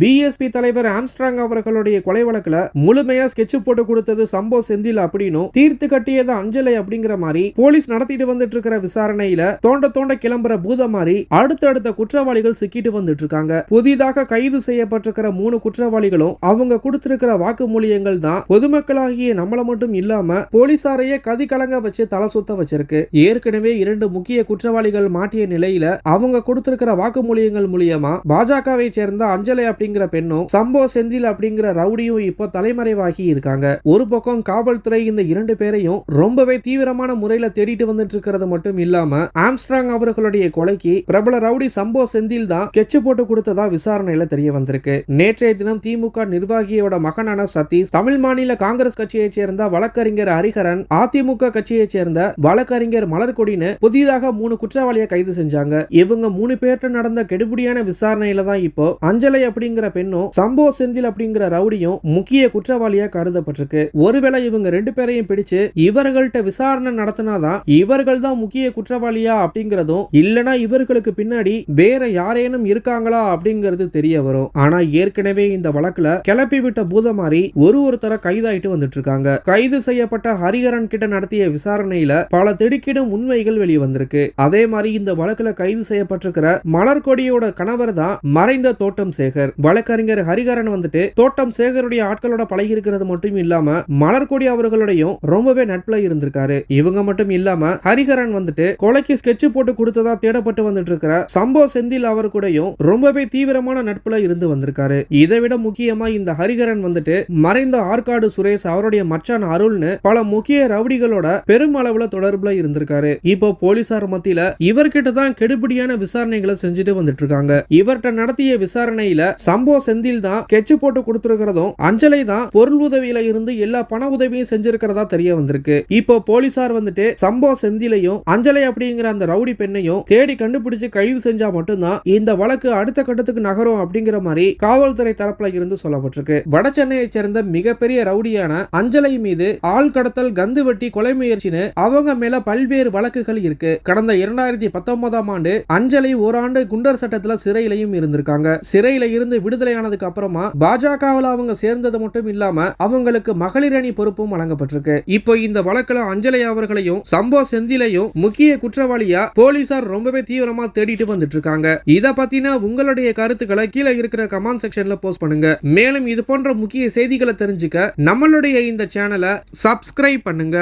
BSP தலைவர் Armstrong அவர்களுடைய கொலை வழக்குல முழுமையா ஸ்கெட்ச் போட்டு கொடுத்தது சம்போ செந்தில் அப்படின்னும் தீர்த்து கட்டியது அஞ்சலை அப்படிங்கிற மாதிரி போலீஸ் நடத்திட்டு வந்துட்டு இருக்கிற விசாரணையில தோண்ட தோண்ட கிளம்புற பூத மாதிரி அடுத்தடுத்த குற்றவாளிகள் சிக்கிட்டு வந்துட்டு இருக்காங்க புதிதாக கைது செய்யப்பட்டிருக்கிற மூணு குற்றவாளிகளும் அவங்க கொடுத்திருக்கிற வாக்குமூலியங்கள் தான் பொதுமக்களாகிய நம்மள மட்டும் இல்லாம போலீசாரையே கதி கலங்க வச்சு தலை சுத்த வச்சிருக்கு. ஏற்கனவே இரண்டு முக்கிய குற்றவாளிகள் மாட்டிய நிலையில அவங்க கொடுத்திருக்கிற வாக்குமூலியங்கள் மூலியமா பாஜகவை சேர்ந்த அஞ்சலை அப்படிங்கிற பெண்ணும் சம்போ செந்தில் அப்படிங்கிற ரவுடியும் இப்போ தலைமறைவாகி இருக்காங்க. ஒரு பக்கம் காவல்துறை இந்த இரண்டு பேரையும் ரொம்பவே தீவிரமான முறையில தேடிட்டு வந்துட்டு இருக்கிறது மட்டும் இல்லாம ஆம்ஸ்ட்ராங் அவர்களுடைய கொலைக்கு பிரபல ரவுடி சம்போ செந்தில் தான் கெச்சு போட்டு கொடுத்ததா விசாரணையில தெரிய வந்திருக்கு. நேற்றைய தினம் திமுக நிர்வாகியோட மகனான சதீஷ் தமிழ் மாநில காங்கிரஸ் கட்சியைச் சேர்ந்த வழக்கறிஞர் ஹரிஹரன் அதிமுக கட்சியைச் சேர்ந்த வழக்கறிஞர் மலர்கொடின்னு புதிதாக மூணு குற்றவாளியை கைது செஞ்சாங்க. இவங்க மூணு பேர்ட்ட நடந்த கெடுபிடியான விசாரணையில தான் இப்போ அஞ்சலை அப்படிங்கிற பெண்ணும் சம்போ செந்தில் அப்படிங்கிற ரவுடியும் முக்கிய குற்றவாளியா கருதப்பட்டிருக்கு. ஒருவேளை இவங்க ரெண்டு பேரையும் பிடிச்சு இவர்கள்ட்ட விசாரணை நடத்தினாதான் இவர்கள் தான் முக்கிய குற்றவாளியா அப்படிங்கறதும் இல்லனா இவர்களுக்கு பின்னாடி வேற யாரேனும் இருக்காங்களா அப்படிங்கிறது தெரிய வரும். ஆனா ஏற்கனவே இந்த வழக்குல கிளப்பி விட்ட பூதமாரி ஒரு ஒருத்தர கைதாயிட்டு வந்துட்டு இருக்காங்க கைது செய்யப்பட்ட ஹரிஹரன் கிட்ட நடத்திய விசாரணையில பல திடுக்கிடும் உண்மைகள் வெளியே வந்திருக்கு அதே மாதிரி இந்த வழக்குல கைது செய்யப்பட்டிருக்கிற மலர்கொடியோட கணவர் தான் மறைந்த தோட்டம் சேகர். வழக்கறிஞர் ஹரிஹரன் வந்துட்டு தோட்டம் சேகருடைய ஆட்களோட பழகி இருக்கிறது மட்டும் இல்லாம மலர்கொடி அவர்களுடையும் ரொம்பவே நட்புல இருந்திருக்காரு. இவங்க மட்டும் இல்லாம ஹரிஹரன் வந்துட்டு கொலைக்கு ஸ்கெட்ச் போட்டு கொடுத்ததா தேடப்பட்டு வந்துட்டு இருக்கிற சம்போ செந்தில் அவர் கூடயும் ரொம்பவே தீவிரமான நட்புல இருந்து வந்திருக்காரு. இதை விட முக்கியமா இந்த ஹரிஹரன் வந்துட்டு மறைந்த ஆற்காடு சுரேஷ் அவருடைய மச்சான் அருள்னு பல முக்கிய ரவுடிகளோட பெருமளவுல தொடர்புல இருந்திருக்காரு. இப்போ போலீசார் மத்தியில இவர்கிட்ட தான் கெடுபிடியான விசாரணைகளை செஞ்சுட்டு வந்துட்டு இருக்காங்க இவர்கிட்ட நடத்திய விசாரணையில சம்போ செந்தில் தான் கெச்சு போட்டு கொடுத்திருக்கிறதும் அஞ்சலை தான் பொருள் உதவியில இருந்து எல்லா பண உதவியும் செஞ்சிருக்கிறதா தெரிய வந்திருக்கு. இப்போ போலீசார் வந்துட்டு சம்போ செந்திலையும் அஞ்சலை அப்படிங்கிற அந்த ரவுடி பெண்ணையும் தேடி கண்டுபிடிச்சு கைது செஞ்சா மட்டும்தான் இந்த வழக்கு அடுத்த கட்டத்துக்கு நகரும் அப்படிங்கிற மாதிரி காவல்துறை தரப்புல இருந்து சொல்லப்பட்டிருக்கு. வட சென்னையை சேர்ந்த மிகப்பெரிய ரவுடியான அஞ்சலை மீது ஆள் கடத்தல் கந்து வெட்டி கொலை முயற்சின்னு அவங்க மேல பல்வேறு வழக்குகள் இருக்கு. கடந்த இரண்டாயிரத்தி பத்தொன்பதாம் ஆண்டு அஞ்சலை ஓராண்டு குண்டர் சட்டத்துல சிறையிலையும் இருந்திருக்காங்க. சிறையில இருந்து விடுதலையானதுக்கு அப்புறமா பாஜகவில் அவங்க சேர்ந்தது மட்டும் இல்லாம அவங்களுக்கு மகளிர் அணி பொறுப்பும் வழங்கப்பட்டிருக்கு. இப்போ இந்த வழக்குல அஞ்சலை அவர்களையும் சம்போ செந்திலையும் முக்கிய குற்றவாளியா போலீசார் ரொம்பவே தீவிரமா தேடிட்டு வந்துட்டு இருக்காங்க இத பத்தின உங்களுடைய கருத்துக்களை கீழே இருக்கிற கமெண்ட் செக்ஷன்ல போஸ்ட் பண்ணுங்க. மேலும் இது போன்ற முக்கிய செய்திகளை தெரிஞ்சுக்க நம்மளுடைய இந்த சேனலை சப்ஸ்கிரைப் பண்ணுங்க.